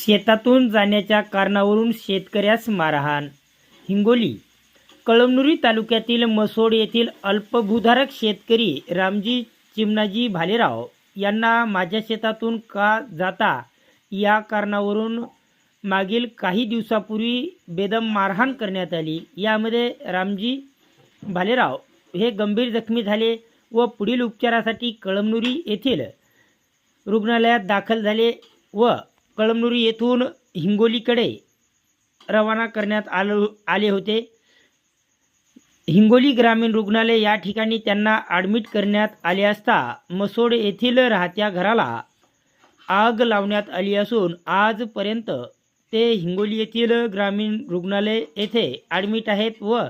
शेतातून जाण्याच्या कारणावरून शेतकऱ्यास मारहाण. हिंगोली कळमनुरी तालुक्यातील मसोड येथील अल्पभूधारक शेतकरी रामजी चिमणाजी भालेराव यांना माझ्या शेतातून का जाता या कारणावरून मागील काही दिवसापूर्वी बेदम मारहाण करण्यात आली. यामध्ये रामजी भालेराव हे गंभीर जखमी झाले व पुढील उपचारासाठी कळमनुरी येथील रुग्णालयात दाखल झाले व कळमनुरी येथून हिंगोलीकडे रवाना करण्यात आलो आले होते. हिंगोली ग्रामीण रुग्णालय या ठिकाणी त्यांना ॲडमिट करण्यात आले असता मसोड येथील राहत्या घराला आग लावण्यात आली असून आजपर्यंत ते हिंगोली येथील ग्रामीण रुग्णालय येथे ॲडमिट आहेत व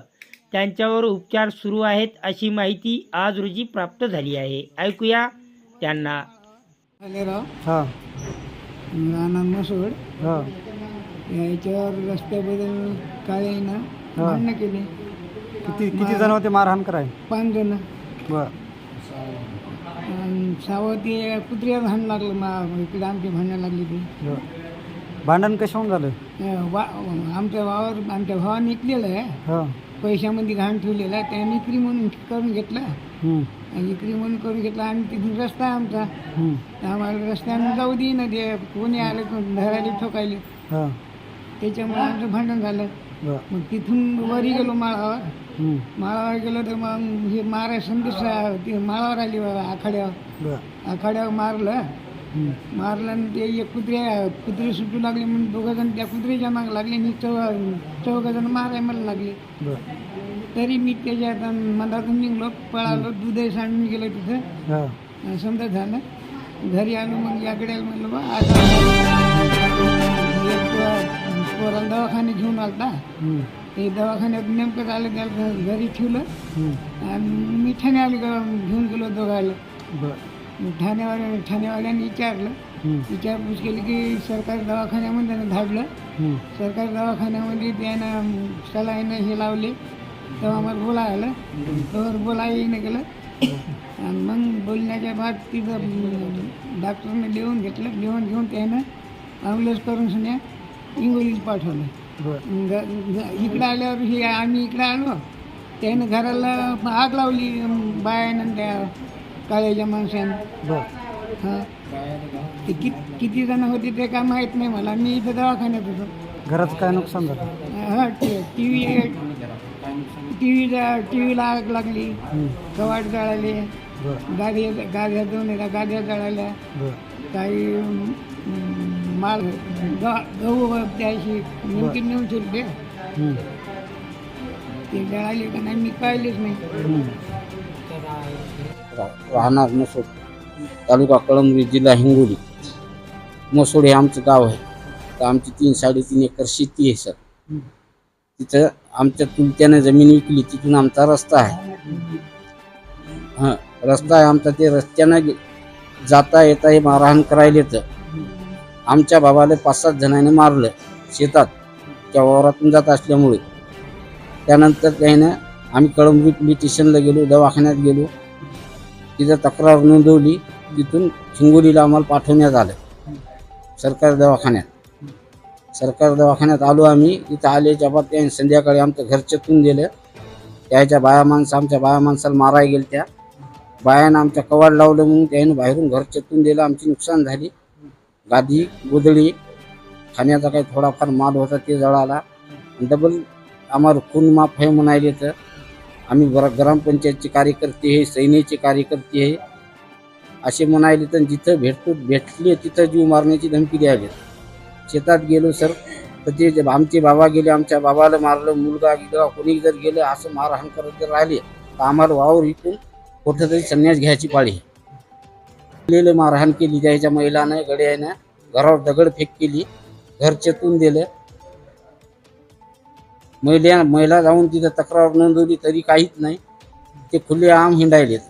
त्यांच्यावर उपचार सुरू आहेत अशी माहिती आज रोजी प्राप्त झाली आहे. ऐकूया त्यांना. हां. राहणार मसूड हा. याच्यावर रस्त्याबद्दल काय ना हा. भांडणं केली किती किती जण होते मारहाण कराय पाच जण. बर. आणि सावती कुत्र्याला भांडण लागलं मा इकडे आमची भांडणं लागली ती. बर. भांडण कशाहून झालं? अं, वा आमच्या वावर आमच्या भावाने विकलेलं आहे. हा. पैशामध्ये घाण ठेवलेलं आहे. त्याने विक्री म्हणून करून घेतलं. हम्म, आणि विक्री म्हणून करून घेतलं आणि तिथून रस्ता आहे आमचा. हम्म, आम्हाला रस्त्यानं जाऊ दे ना ते कोणी आलं कोण धरायला ठोकायले. हा. त्याच्यामुळे आमचं भांडण झालं. बर. मग तिथून वरी गेलो माळावर. हम्म, माळावर गेलो तर मग हे मारा संदेश ते माळावर आली बाबा आखाड्यावर. बर. आखाड्यावर मारलं. हम्म, मारलं आणि ते एक कुत्रे कुत्रे सुटू लागले म्हणून दोघं जण त्या कुत्र्याच्या माग लागले आणि चौ चौघ जण माराय मला लागले. बर. तरी मी त्याच्यात मधातून निघलो पळालो दूधही सांडून गेलो तिथं. समजा झालं. घरी आलो मग याकडे आलो म्हणलं बा आता पोराला दवाखान्यात घेऊन आलता. ते दवाखान्यात नेमकं झालं त्याला घरी ठेवलं. आणि मी ठाण्याला ग- घेऊन गेलो दोघायला. ठाण्यावाल्या ठाण्यावाल्याने विचारलं. विचारपूस केली की सरकारी दवाखान्यामध्ये त्यानं धाडलं. सरकारी दवाखान्यामध्ये त्यानं सलाईनं हे लावले. तेव्हा आम्हाला बोलायला तर बोलायला येईन गेलं. आणि मग बोलण्याच्या बाद तिथं डॉक्टरने लिहून घेतलं. लिहून घेऊन त्यानं ॲम्ब्युलन्स करून सन्या इंगोलीत पाठवलं. इकडं आल्यावर हे आम्ही इकडं आलो. त्यानं घराला आग लावली बायानं त्या काळ्याच्या माणसानं. हां. ते कि किती जण होते ते काय माहीत नाही मला. मी इथं दवाखान्यात होतो. घराचं काय नुकसान झालं? हा टी व्ही टी व्हीला टी व्हीला आग लागली. कवाट जळाले. गाद्या गाद्या दोन येत्या गाद्या जळाल्या. काही माल गहू द्यायची नेमकी नेऊन ठेवले. हम्म, ते जळाले का नाही मी पाहिलेच नाही. राहणार मसोड तालुका कळमनुरी जिल्हा हिंगोली. मसोड हे आमचं गाव आहे. तर आमची तीन साडेतीन एकर शेती आहे सर. तिथं आमच्या चुलत्याने जमीन विकली तिथून आमचा रस्ता आहे. हा रस्ता आहे आमचा ते रस्त्यानं गे- जाता येता हे मारहाण करायला येतं. आमच्या बाबाला पाच सात जणांनी मारलं शेतात त्या वावरातून जात असल्यामुळे. त्यानंतर त्यानं आम्ही कळंबी पोलीस स्टेशनला गेलो दवाखान्यात गेलो. तिथं तक्रार नोंदवली तिथून हिंगोलीला आम्हाला पाठवण्यात आलं. सरकारी दवाखान्यात. सरकार दवाखान्यात आलो आम्ही. तिथं आले बाद त्याने संध्याकाळी आमचं घर चेतून दिलं त्याच्या बाया माणसं आमच्या बाया माणसाला माराय गेल त्या. बायानं आमच्या कवाड लावलं म्हणून त्याने बाहेरून घर चेतून दिलं. आमची नुकसान झाली. गादी गोदळी खाण्याचा काही थोडाफार माल होता ते जळाला. डबल आम्हाला खून माफ हे म्हणायले तर आम्ही ग्र ग्रामपंचायतचे कार्यकर्ते हे सैन्याचे कार्यकर्ते हे असे म्हणायले तर जिथं भेटतो भेटले तिथं जीव मारण्याची धमकी द्यावी. शेतात गेलो सर. तर ते जे आमचे बाबा गेले आमच्या बाबाला मारलं मुलगा गेला कोणी जर गेलं असं मारहाण करत जर राहिले तर आम्हाला वावर इथून कुठंतरी संन्यास घ्यायची पाळी. आहे. गेलेलं मारहाण केली त्याच्या महिलानं गड्यानं घरावर दगडफेक केली घर चेतून दिलं. महिला महिला जाऊन तिथं तक्रार नोंदवली तरी काहीच नाही. ते खुले आम हिंडायलेत.